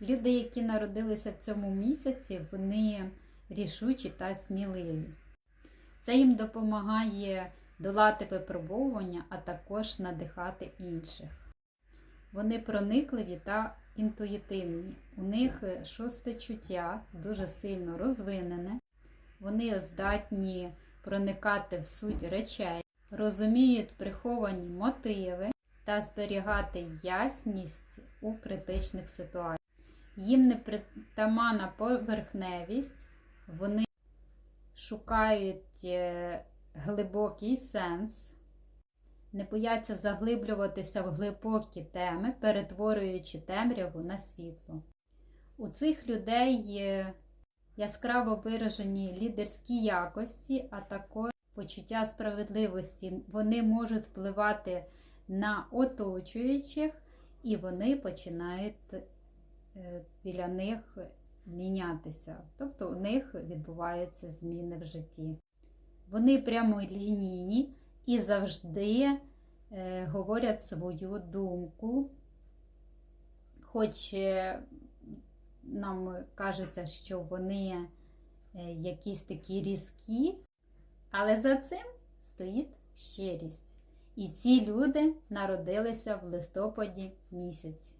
Люди, які народилися в цьому місяці, вони рішучі та сміливі. Це їм допомагає долати випробовування, а також надихати інших. Вони проникливі та інтуїтивні. У них шосте чуття дуже сильно розвинене. Вони здатні проникати в суть речей, розуміють приховані мотиви та зберігати ясність у критичних ситуаціях. Їм не притаманна поверхневість, вони шукають е, глибокий сенс, не бояться заглиблюватися в глибокі теми, перетворюючи темряву на світло. У цих людей яскраво виражені лідерські якості, а також почуття справедливості. Вони можуть впливати на оточуючих, і вони починають біля них мінятися. Тобто у них відбуваються зміни в житті. Вони прямолінійні і завжди е, говорять свою думку, хоч е, нам кажеться, що вони е, якісь такі різкі, але за цим стоїть щирість. І ці люди народилися в листопаді місяці.